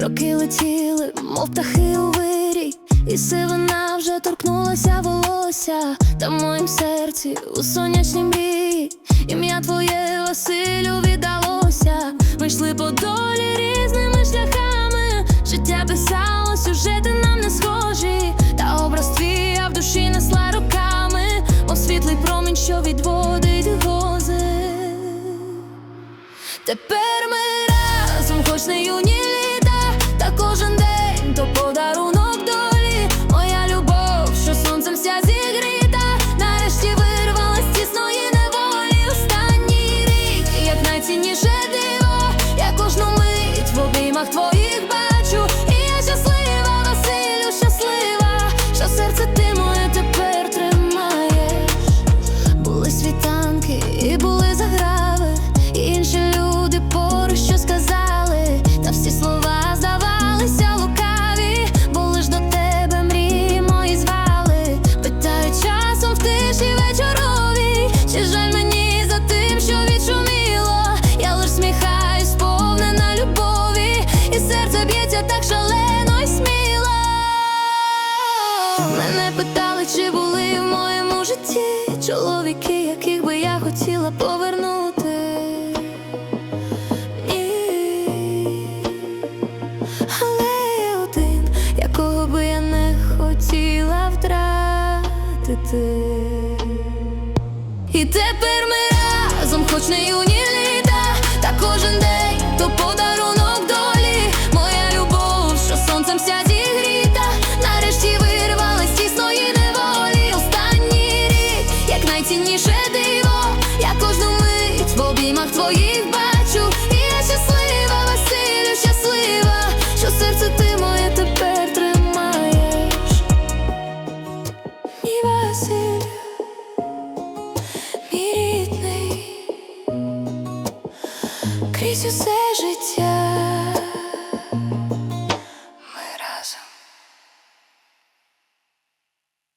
Роки летіли, мов птахи у вирій, і сивина вже торкнулася волосся, та в моїм серці у сонячній мрії, ім'я твоє Василю віддалося. Ми йшли по долі різними шляхами. Життя писало, сюжети нам не схожі, та образ твій я в душі несла роками, мов світлий промінь, що відводить грози. Тепер ми разом, хоч не юні були заграви, Мене питали, чи були в моєму житті чоловіки, яких би я хотіла повернути. Ні. Але є один, якого би я не хотіла втратити. І тепер ми разом, хоч не юні крізь усе життя.